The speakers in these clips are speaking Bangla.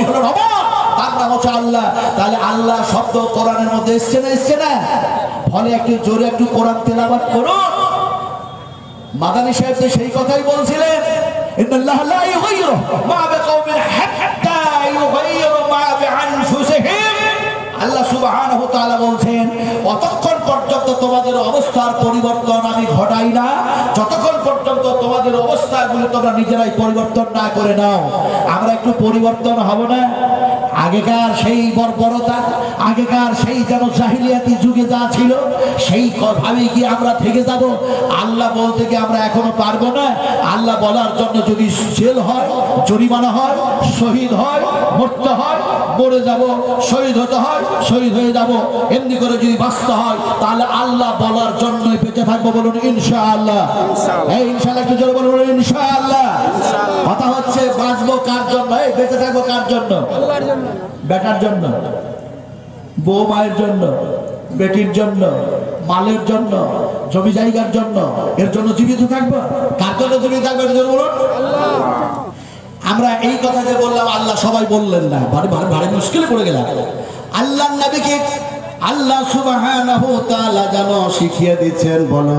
তিনি হলো রহমান তার নাম হচ্ছে আল্লাহ। তাহলে আল্লাহ শব্দ কোরআনের মধ্যে এসছে না এসছে না? ফলে একটু জোরে একটু কোরআন তেলাবাদ করুন মাদানী সাহেব তো সেই কথাই বলছিলেন বলছেন তোমাদের অবস্থার পরিবর্তন আমি ঘটাই না পর্যন্ত তোমাদের অবস্থাগুলো তোমরা নিজেরাই পরিবর্তন না করে নাও। আমরা একটু পরিবর্তন হব না? আগেকার সেই বর্বরতা আগেকার সেই যেন জাহিলিয়াতি যুগে যা ছিল সেই ভাবে কি আমরা থেকে যাব। আল্লাহ বলতে কি আমরা এখনও পারব না? আল্লাহ বলার জন্য যদি জেল হয় জরিমানা হয় শহীদ হয় মরতে হয় মরে যাব শহীদ হতে হয় শহীদ হয়ে যাব এমনি করে যদি বাঁচতে হয় তাহলে আল্লাহ বলার জন্যই বেঁচে থাকব বলুন ইনশা আল্লাহ এই ইনশাআল্লাহ একটু জোরে বলুন ইনশা আল্লাহ কথা হচ্ছে জন্য এই বেঁচে থাকব কার জন্য? বেটার জন্য। বউ মায়ের জন্য বেটির জন্য মালের জন্য জমি জায়গার জন্য এর জন্য জীবিত থাকব? কার জন্য জীবিত থাকবে এর জন্য বলুন। আমরা এই কথা যে বললাম আল্লাহ সবাই বললেন না। ভারী ভারী ভারী মুশকিলে পড়ে গেলাম। আল্লাহ নবীকে আল্লাহ তাআলা যেন শিখিয়ে দিচ্ছেন বলো।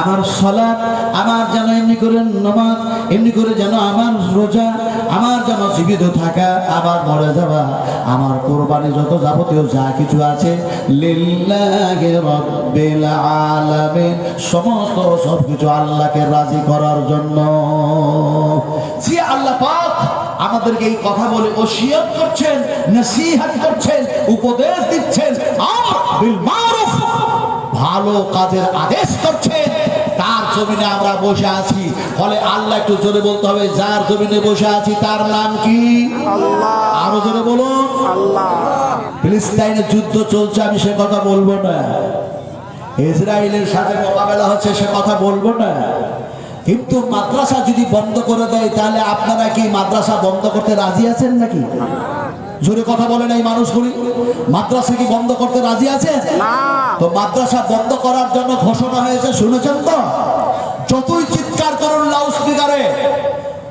আমার সলাৎ আমার যেন এমনি করে নামাজ, এমনি করে যেন আমার রোজা, আমার যেন জীবিত থাকা আবার মরে যাওয়া, আমার কোরবানি যত যাবতীয় যা কিছু আছে আলামিন, সমস্ত সব কিছু আল্লাহকে রাজি করার জন্য। যে আল্লাহ আমাদেরকে এই কথা বলে ওসিয়ত করছেন, নসিহত করছেন, উপদেশ দিচ্ছেন ভালো কাজের আদেশ করছেন তার জমিনে আমরা বসে আছি ফলে আল্লাহ একটু জোরে বলতে হবে যার জমিনে বসে আছি তার নাম কি? আরও জোরে বলুন। ফিলিস্তাইনে যুদ্ধ চলছে আমি সে কথা বলব না। ইসরায়েলের সাথে মোকাবেলা হচ্ছে সে কথা বলব না। কিন্তু মাদ্রাসা যদি বন্ধ করে দেয় তাহলে আপনারা কি মাদ্রাসা বন্ধ করতে রাজি আছেন নাকি? জোরে কথা বলেন এই মানুষগুলি। মাদ্রাসা কি বন্ধ করতে রাজি আছে তো মাদ্রাসা বন্ধ করার জন্য ঘোষণা হয়েছে শুনেছেন তো?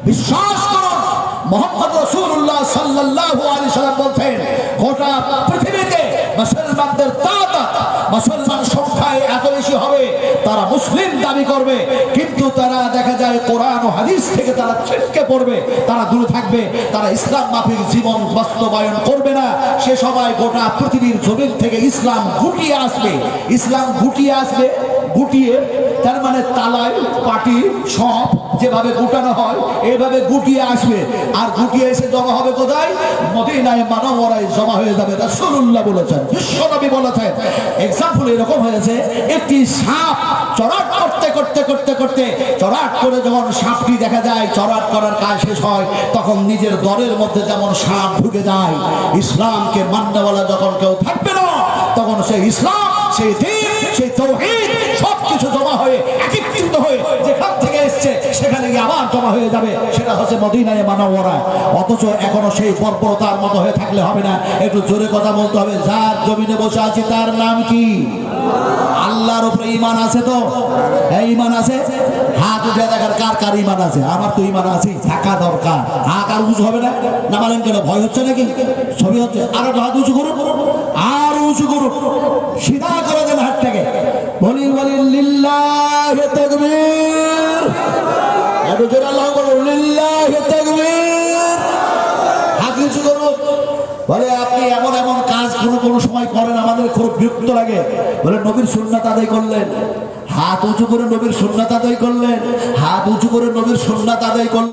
বিশ্বাস করুন মোহাম্মদ রসুল্লাহ সাল্লাল্লাহু আলী সাল্লাম বলছেন, গোটা পৃথিবীতে মুসলমানদের তাদাত মুসলমান সংখ্যায় এত বেশি হবে, তারা মুসলিম দাবি করবে, কিন্তু তারা দেখা যায় কোরআন ও হাদিস থেকে তারা ছিটকে পড়বে, তারা দূরে থাকবে, তারা ইসলাম মাফিক জীবন বাস্তবায়ন করবে না, সে সবাই গোটা পৃথিবীর জমিন থেকে ইসলাম গুটিয়ে আসবে, ইসলাম গুটিয়ে আসবে। গুটিয়ে, তার মানে তালায়, পাটি, সব যেভাবে গুটানো হয়, এইভাবে গুটিয়ে আসবে। আর গুটিয়ে এসে জমা হবে কোথায়? মদিনায় মানবরায় জমা হয়ে যাবে, রাসূলুল্লাহ বলেছেন। বিশ্বনবী বলেছেন। এক্সাম্পল এরকম হয়েছে, একটি সাপ চড়াট করতে করতে করতে করতে, চড়াট করে যখন সাপটি দেখা যায়, চড়াট করার কাজ শেষ হয়, তখন নিজের দরের মধ্যে যেমন সাপ ঢুকে যায়, ইসলামকে মান্যওয়ালা যখন কেউ থাকবে না, তখন সেই ইসলাম, সেই দিন সেই তৌহিদ সব জমা হয়ে একত্রিত হয়ে যেখান থেকে এসছে, সেখানে গিয়ে আবার জমা হয়ে যাবে। সেটা হচ্ছে মদিনায় মানবরা অথচ এখনও সেই বর্বরতার মতো হয়ে থাকলে হবে না। একটু জোরে কথা বলতে হবে। যার জমিনে বসে আছে, তার নাম কি? আল্লাহর উপরে ইমান আছে তো? হ্যাঁ ইমান আছে? হাত উঠে দেখার কার কার ইমান আছে? আমার তো ইমান আছে থাকা দরকার। হাত আর উঁচু হবে না? না কেন, ভয় হচ্ছে নাকি? ছবি হচ্ছে। আর হাত উঁচু করুন। আর উঁচু করুন। সিধা করে দেন হাতটাকে বলি বলি, লিল্লাহ তাকবীর। একটু জোরে লিল্লাহ তাকবীর। হাত করুন। বলে, আপনি এমন এমন কাজ কোনো কোনো সময় করেন, আমাদের খুব বিরক্ত লাগে। বলে, নবীর সুন্নাত আদায় করলেন। হাত উঁচু করে নবীর সুন্নাত আদায় করলেন। হাত উঁচু করে নবীর সুন্নাত আদায় করলেন।